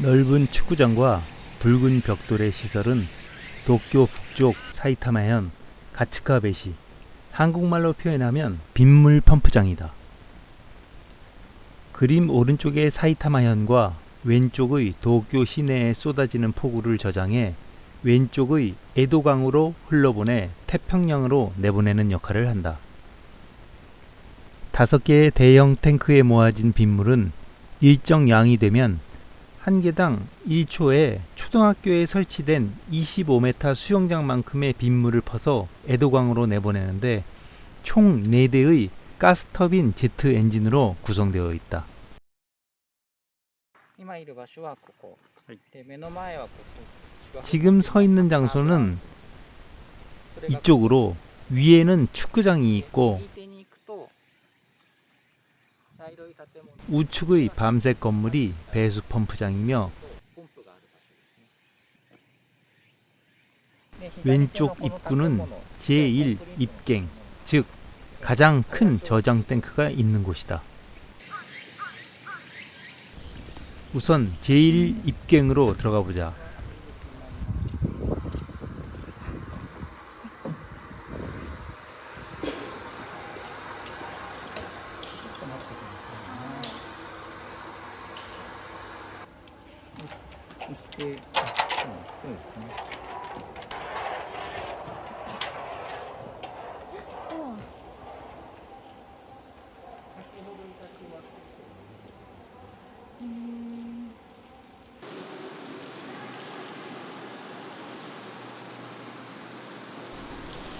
넓은 축구장과 붉은 벽돌의 시설은 도쿄 북쪽 사이타마현 가츠카베시 한국말로 표현하면 빗물 펌프장이다. 그림 오른쪽의 사이타마현과 왼쪽의 도쿄 시내에 쏟아지는 폭우를 저장해 왼쪽의 에도강으로 흘러보내 태평양으로 내보내는 역할을 한다. 다섯 개의 대형 탱크에 모아진 빗물은 일정 양이 되면 한 개당 1초에 초등학교에 설치된 25m 수영장만큼의 빗물을 퍼서 에도강으로 내보내는데 총 4대의 가스터빈 제트 엔진으로 구성되어 있다. 今いる場所はここ、で目の前はここ 지금 서 있는 장소는 それが 이쪽으로 위에는 축구장이 있고 우측의 밤색 건물이 배수 펌프장이며 왼쪽 입구는 제1 입갱, 즉 가장 큰 저장 탱크가 있는 곳이다. 우선 제1 입갱으로 들어가 보자. 예.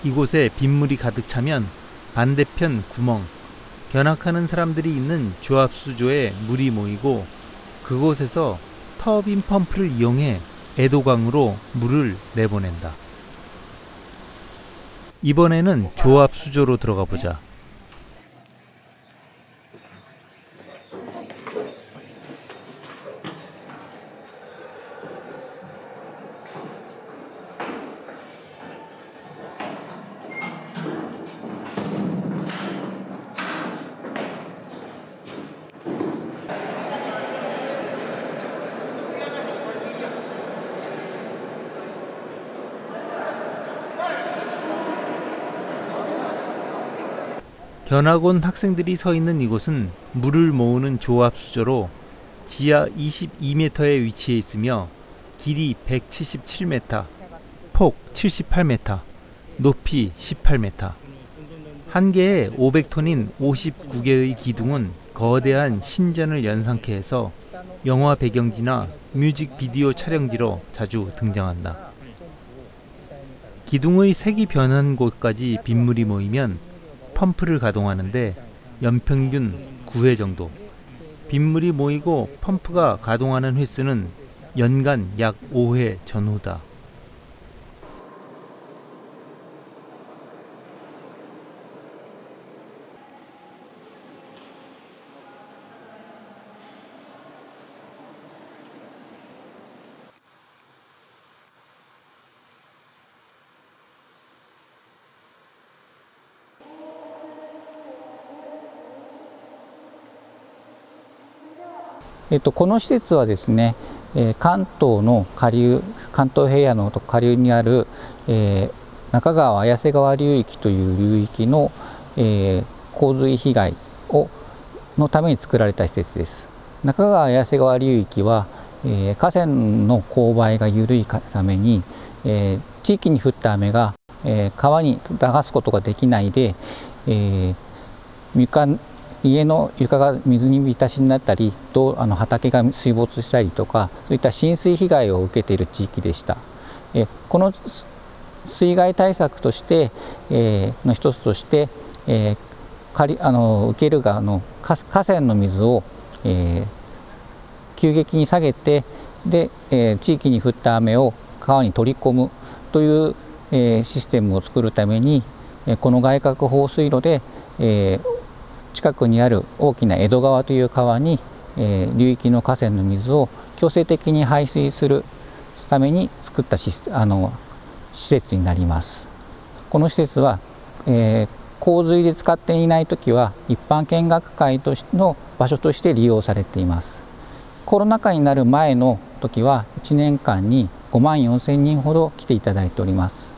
이곳에 빗물이 가득 차면 반대편 구멍, 견학하는 사람들이 있는 조합수조에 물이 모이고 그곳에서 터빈 펌프를 이용해 에도강으로 물을 내보낸다. 이번에는 조합 수조로 들어가 보자. 견학 온 학생들이 서 있는 이곳은 물을 모으는 조합 수조로 지하 22m에 위치해 있으며 길이 177m, 폭 78m, 높이 18m. 한 개에 500톤인 59개의 기둥은 거대한 신전을 연상케 해서 영화 배경지나 뮤직비디오 촬영지로 자주 등장한다. 기둥의 색이 변한 곳까지 빗물이 모이면 펌프를 가동하는데 연평균 9회 정도. 빗물이 모이고 펌프가 가동하는 횟수는 연간 약 5회 전후다. えっと、この施設はですね、えー関東の下流関東平野の下流にある、えー中川綾瀬川流域という流域の、えー洪水被害をのために作られた施設です。中川綾瀬川流域は、えー河川の勾配が緩いために、えー地域に降った雨が、えー川に流すことができないで、えー床家の床が水に浸しになったりとあの畑が水没したりとかそういった浸水被害を受けている地域でした。えこの水害対策として、えーの一つとして、えー借りあの受ける側の河河川の水を、えー急激に下げてで、えー地域に降った雨を川に取り込むという、えーシステムを作るために、えーこの外郭放水路で、えー近くにある大きな江戸川という川に、えー流域の河川の水を強制的に排水するために作ったシスあの施設になります。この施設は、えー洪水で使っていないときは一般見学会としての場所として利用されています。コロナ禍になる前の時は1年間に5万4千人ほど来ていただいております。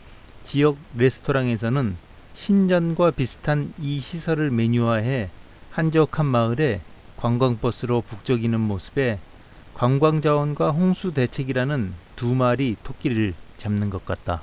지역 레스토랑에서는 신전과 비슷한 이 시설을 메뉴화해 한적한 마을에 관광버스로 북적이는 모습에 관광자원과 홍수 대책이라는 두 마리 토끼를 잡는 것 같다.